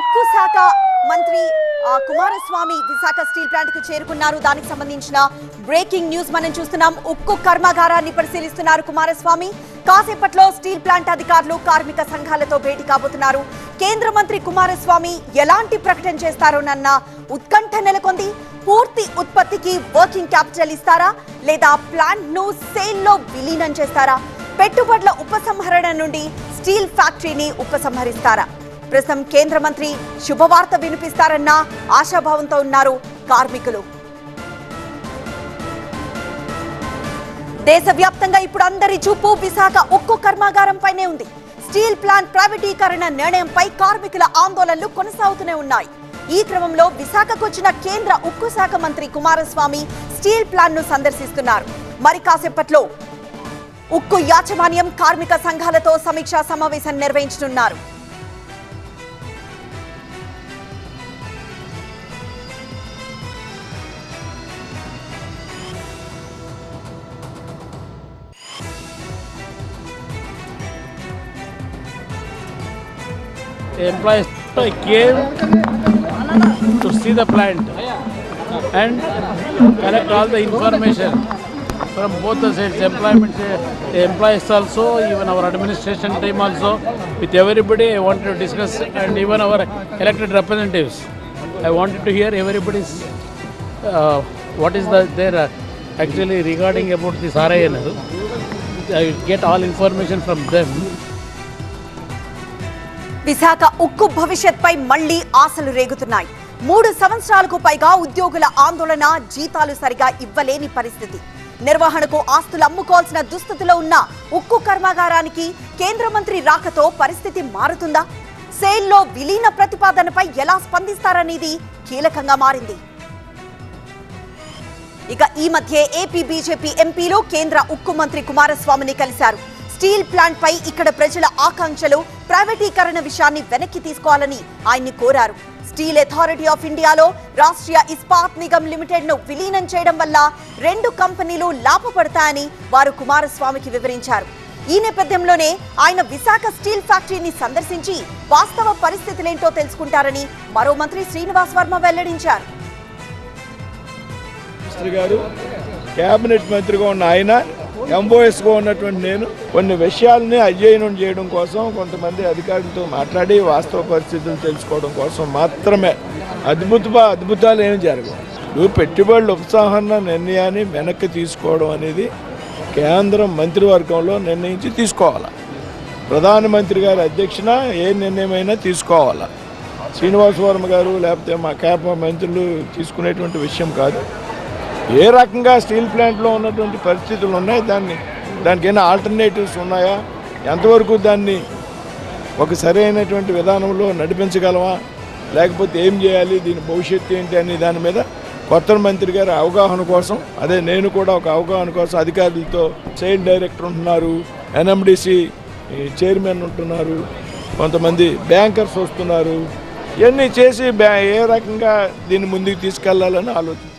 ఉక్కు శాఖ మంత్రి కుమారస్వామి విశాఖ స్టీల్ ప్లాంట్కు చేరుకున్నారు. దానికి సంబంధించిన బ్రేకింగ్ న్యూస్ మనం చూస్తున్నాం. ఉక్కు కర్మాగారాన్ని పరిశీలిస్తున్నారు కుమారస్వామి. కాసేపట్లో స్టీల్ ప్లాంట్ అధికారులు కార్మిక సంఘాలతో భేటీ కాబోతున్నారు. కేంద్ర మంత్రి కుమారస్వామి ఎలాంటి ప్రకటన చేస్తారోనన్న ఉత్కంఠ నెలకొంది. పూర్తి ఉత్పత్తికి వర్కింగ్ క్యాపిటల్ ఇస్తారా? లేదా ప్లాంట్ను సేల్లో విలీనం చేస్తారా? పెట్టుబడుల ఉపసంహరణ నుండి స్టీల్ ఫ్యాక్టరీని ఉపసంహరిస్తారా? ప్రస్తుతం కేంద్ర మంత్రి శుభవార్త వినిపిస్తారన్న ఆశాభావంతో ఉన్నారు కార్మికులు. దేశవ్యాప్తంగా ఇప్పుడు అందరి చూపు విశాఖ ఉక్కు కర్మాగారం పైనే ఉంది. స్టీల్ ప్లాంట్ ప్రైవేటీకరణ నిర్ణయంపై కార్మికుల ఆందోళనలు కొనసాగుతూనే ఉన్నాయి. ఈ క్రమంలో విశాఖకు వచ్చిన కేంద్ర ఉక్కు శాఖ మంత్రి కుమారస్వామి స్టీల్ ప్లాంట్ను సందర్శిస్తున్నారు. మరి కాసేపట్లో ఉక్కు యాజమాన్యం కార్మిక సంఘాలతో సమీక్షా సమావేశం నిర్వహించనున్నారు. Employees came to see the plant and collect all the information from both the sides, employment, uh, employees also, even our administration team also, with everybody I wanted to discuss and even our elected representatives. I wanted to hear everybody's, uh, what is the, their uh, actually regarding about this RINL. I get all information from them. Visakha ఉక్కు భవిష్యత్పై మళ్ళీ ఆశలు రేగుతున్నాయి. మూడు సంవత్సరాలకు పైగా ఉద్యోగుల ఆందోళన జీతాలు సరిగా ఇవ్వలేని పరిస్థితి. నిర్వహణకు ఆస్తులు అమ్ముకోవాల్సిన దుస్థితిలో ఉన్న ఉక్కు కర్మాగారానికి కేంద్ర మంత్రి రాకతో పరిస్థితి మారుతుందా? సేల్లో విలీన ప్రతిపాదనపై ఎలా స్పందిస్తారనేది కీలకంగా మారింది. ఇక ఈ మధ్య ఏపీ బీజేపీ ఎంపీలు కేంద్ర ఉక్కు మంత్రి కుమారస్వామిని కలిశారు. స్టీల్ ప్లాంట్ పై ఇక్కడ ప్రజల ఆకాంక్షలు ప్రైవేటీకరణ విషయాన్ని వెనక్కి తీసుకోవాలని ఆయన్ని కోరారు. స్టీల్ అథారిటీ ఆఫ్ ఇండియాలో రాష్ట్రీయ ఇస్పాత్ నిగమ్ లిమిటెడ్ను విలీనం చేయడం వల్ల రెండు కంపెనీలు లాభపడతాయని వారు కుమారస్వామికి వివరించారు. ఈ నేపథ్యంలోనే ఆయన విశాఖ స్టీల్ ఫ్యాక్టరీని సందర్శించి వాస్తవ పరిస్థితులేంటో తెలుసుకుంటారని మరో మంత్రి శ్రీనివాస్ వర్మ వెల్లడించారు. గారు కేబినెట్ మంత్రిగా ఉన్న ఆయన ఎంఓఎస్గా ఉన్నటువంటి నేను కొన్ని విషయాలని అధ్యయనం చేయడం కోసం కొంతమంది అధికారులతో మాట్లాడి వాస్తవ పరిస్థితులు తెలుసుకోవడం కోసం మాత్రమే. అద్భుత అద్భుతాలు ఏమి జరగవు. నువ్వు పెట్టుబడుల ఉత్సాహన నిర్ణయాన్ని వెనక్కి తీసుకోవడం అనేది కేంద్రం మంత్రివర్గంలో నిర్ణయించి తీసుకోవాలి. ప్రధానమంత్రి గారి అధ్యక్షన ఏ నిర్ణయమైనా తీసుకోవాలా. శ్రీనివాస్ వర్మ గారు లేకపోతే మా కేప మంత్రులు తీసుకునేటువంటి విషయం కాదు. ఏ రకంగా స్టీల్ ప్లాంట్లో ఉన్నటువంటి పరిస్థితులు ఉన్నాయి? దాన్ని దానికి ఏమైనా ఆల్టర్నేటివ్స్ ఉన్నాయా? ఎంతవరకు దాన్ని ఒక సరైనటువంటి విధానంలో నడిపించగలమా? లేకపోతే ఏం చేయాలి? దీని భవిష్యత్తు ఏంటి అనే దాని మీద కొత్త మంత్రి గారి అవగాహన కోసం అదే నేను కూడా ఒక అవగాహన కోసం అధికారులతో చైన్ డైరెక్టర్ ఉంటున్నారు ఎన్ఎండిసి చైర్మన్ ఉంటున్నారు కొంతమంది బ్యాంకర్స్ వస్తున్నారు. ఇవన్నీ చేసి ఏ రకంగా దీన్ని ముందుకు తీసుకెళ్ళాలని ఆలోచన.